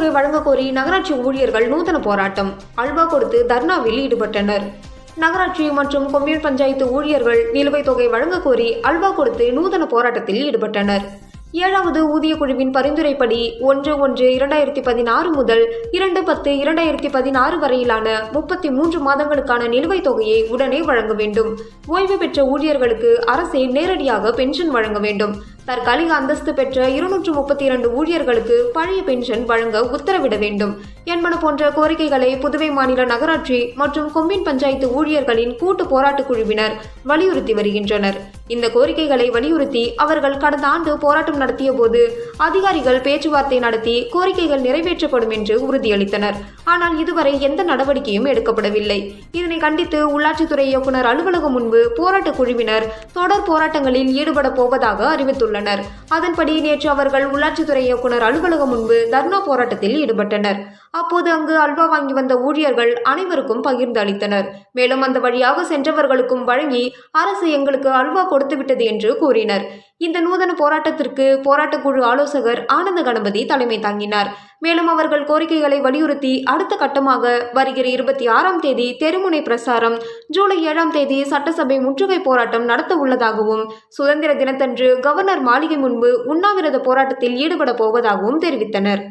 தொகை வழங்க கோரி நகராட்சி ஊழியர்கள் நூதன போராட்டம். அல்வா கொடுத்து தர்ணாவில் ஈடுபட்டனர். நகராட்சி மற்றும் கொம்யூன் பஞ்சாயத்து ஊழியர்கள் நிலுவைத் தொகை வழங்க கோரி அல்வா கொடுத்து நூதன போராட்டத்தில் ஈடுபட்டனர். ஏழாவது ஊதிய குழுவின் பரிந்துரைப்படி ஒன்று ஒன்று இரண்டாயிரத்தி பதினாறு முதல் இரண்டு பத்து இரண்டாயிரத்தி பதினாறு வரையிலான முப்பத்தி மூன்று மாதங்களுக்கான நிலுவைத் தொகையை உடனே வழங்க வேண்டும். ஓய்வு பெற்ற ஊழியர்களுக்கு அரசே நேரடியாக பென்ஷன் வழங்க வேண்டும். தற்காலிக அந்தஸ்து பெற்ற இருநூற்று முப்பத்தி இரண்டு ஊழியர்களுக்கு பழைய பென்ஷன் வழங்க உத்தரவிட வேண்டும். என்பன போன்ற கோரிக்கைகளை புதுவை மாநில நகராட்சி மற்றும் கொம்மின் பஞ்சாயத்து ஊழியர்களின் கூட்டு போராட்டக் குழுவினர் வலியுறுத்தி வருகின்றனர். இந்த கோரிக்கைகளை வலியுறுத்தி அவர்கள் கடந்த ஆண்டு போராட்டம் நடத்திய போது அதிகாரிகள் பேச்சுவார்த்தை நடத்தி கோரிக்கைகள் நிறைவேற்றப்படும் என்று உறுதியளித்தனர். ஆனால் இதுவரை எந்த நடவடிக்கையும் எடுக்கப்படவில்லை. இதனை கண்டித்து உள்ளாட்சித்துறை இயக்குனர் அலுவலகம் முன்பு போராட்டக் குழுவினர் தொடர் போராட்டங்களில் ஈடுபட போவதாக அறிவித்துள்ளனர். அதன்படி நேற்று அவர்கள் உள்ளாட்சித்துறை இயக்குனர் அலுவலகம் முன்பு தர்ணா போராட்டத்தில் ஈடுபட்டனர். அப்போது அங்கு அல்வா வாங்கி வந்த ஊழியர்கள் அனைவருக்கும் பகிர்ந்து அளித்தனர். மேலும் அந்த வழியாக சென்றவர்களுக்கும் வழங்கி அரசு எங்களுக்கு அல்வா கொடுத்துவிட்டது என்று கூறினர். இந்த நூதன போராட்டத்திற்கு போராட்டக்குழு ஆலோசகர் ஆனந்த கணபதி தலைமை தாங்கினார். மேலும் அவர்கள் கோரிக்கைகளை வலியுறுத்தி அடுத்த கட்டமாக வருகிற இருபத்தி ஆறாம் தேதி தெருமுனை பிரசாரம் ஜூலை ஏழாம் தேதி சட்டசபை முற்றுகை போராட்டம் நடத்த உள்ளதாகவும் சுதந்திர தினத்தன்று கவர்னர் மாளிகை முன்பு உண்ணாவிரத போராட்டத்தில் ஈடுபட போவதாகவும் தெரிவித்தனர்.